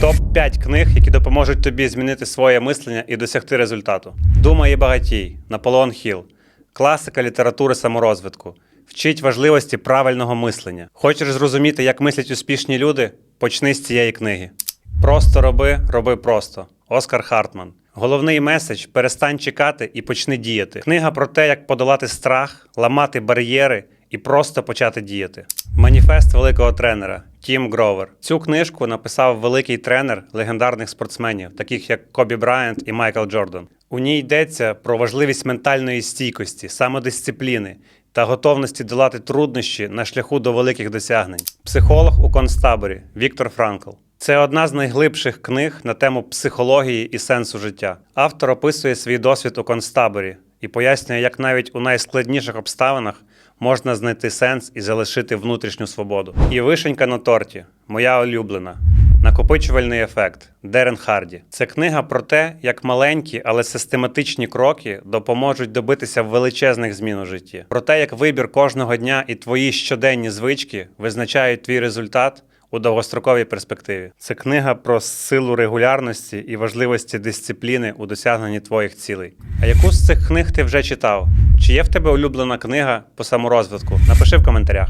Топ 5 книг, які допоможуть тобі змінити своє мислення і досягти результату. Думай і багатій. Наполеон Хіл. Класика літератури саморозвитку. Вчить важливості правильного мислення. Хочеш зрозуміти, як мислять успішні люди? Почни з цієї книги. Просто роби, роби просто. Оскар Хартман. Головний меседж перестань чекати і почни діяти. Книга про те, як подолати страх, ламати бар'єри і просто почати діяти. Маніфест великого тренера Тім Гровер. Цю книжку написав великий тренер легендарних спортсменів, таких як Кобі Брайант і Майкл Джордан. У ній йдеться про важливість ментальної стійкості, самодисципліни та готовності долати труднощі на шляху до великих досягнень. Психолог у концтаборі Віктор Франкл. Це одна з найглибших книг на тему психології і сенсу життя. Автор описує свій досвід у концтаборі і пояснює, як навіть у найскладніших обставинах можна знайти сенс і залишити внутрішню свободу. І вишенька на торті, моя улюблена. Накопичувальний ефект Дерен Харді. Це книга про те, як маленькі, але систематичні кроки допоможуть добитися величезних змін у житті. Про те, як вибір кожного дня і твої щоденні звички визначають твій результат у довгостроковій перспективі. Це книга про силу регулярності і важливості дисципліни у досягненні твоїх цілей. А яку з цих книг ти вже читав? Чи є в тебе улюблена книга по саморозвитку? Напиши в коментарях.